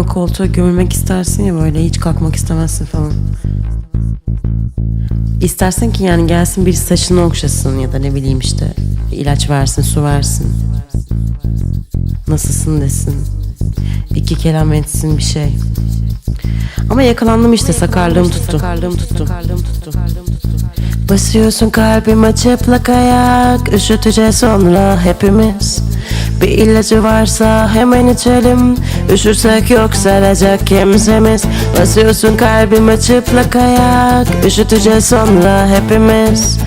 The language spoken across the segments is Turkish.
o koltuğa gömülmek istersin ya böyle hiç kalkmak istemezsin falan. İstersin ki yani gelsin bir saçını okşasın ya da ne bileyim işte ilaç versin, su versin. Nasılsın desin. İki kelam etsin bir şey. Ama yakalandım işte sakarlığım tuttu. Sakarlığım tuttu. Basıyorsun kalbime çıplak ayak Üşüteceğiz sonra hepimiz Bir ilacı varsa hemen içelim. Üşürsek yok saracak kimsemiz Basıyorsun kalbime çıplak ayak. Üşüteceğiz sonra hepimiz.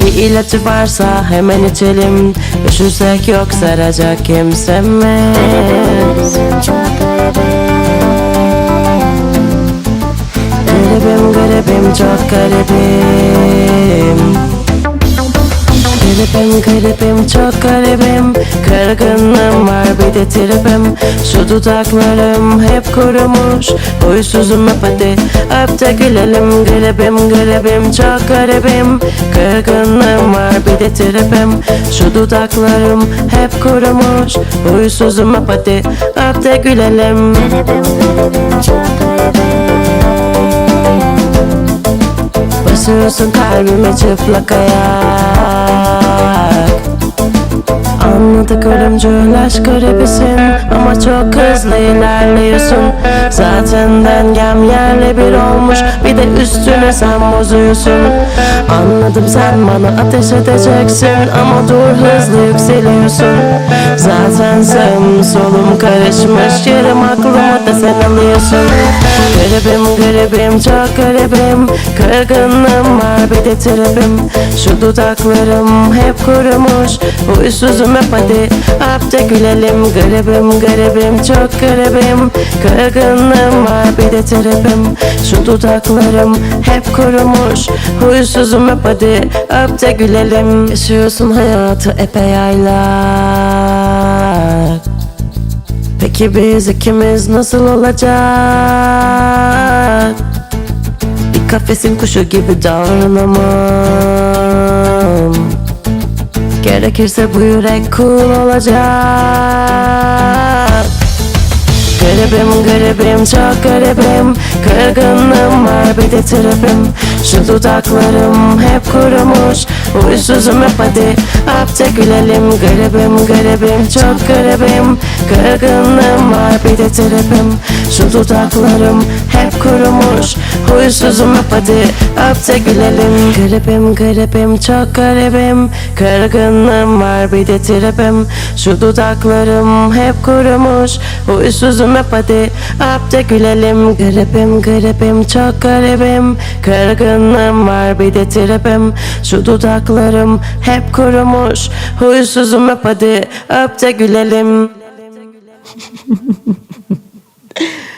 Bir ilacı varsa hemen içelim. Üşürsek yok saracak kimsemiz Garibim garibim çok garibim Garibim garibim çok garibim. Kırgınlığım var bir de tripim Şu dudaklarım hep kurumuş. Huysuzum hep hadi öp de gülelim. Garibim garibim çok garibim. Kırgınlığım var bir de tripim Şu dudaklarım hep kurumuş. Huysuzum hep hadi öp de gülelim. Basıyorsun kalbime çıplak ayak Anladık ölümcül aşk garibisin. Ama çok hızlı ilerliyorsun. Zaten dengem yerle bir olmuş. Bir de üstüne sen bozuyorsun. Anladım sen bana ateş edeceksin. Ama dur hızlı yükseliyorsun. Zaten sağım solum karışmış. Yerim aklımı da sen alıyorsun Garibim garibim çok garibim Kırgınlığım var bir de tribim Şu dudaklarım hep kurumuş. Huysuzum hep hadi. De gülelim. Garibim garibim çok garibim. Kırgınlığım var bir de tribim Şu dudaklarım hep kurumuş. Huysuzum hep hadi. De gülelim. Yaşıyorsun hayatı epey aylak Peki biz ikimiz nasıl olacak? Bir kafesin kuşu gibi davranamam. Gerekirse bu yürek cool olacak. Garibim garibim çok garibim. Kırgınlığım var bir de tribim Şu dudaklarım hep kurumuş. Huysuzum hep hadi öp de gülelim. Garibim garibim çok garibim Kırgınlığım var bir de tribim Şu dudaklarım hep kurumuş. Huysuzum hep hadi öp de gülelim. Garibim garibim çok garibim. Kırgınlığım var bir de tribim Şu dudaklarım hep kurumuş. Huysuzum hep hadi öp de gülelim. Garibim garibim çok garibim. Kırgınlığım var bir de tribim Şu dudaklarım hep kurumuş. Huysuzum hep hadi öp de gülelim Yeah.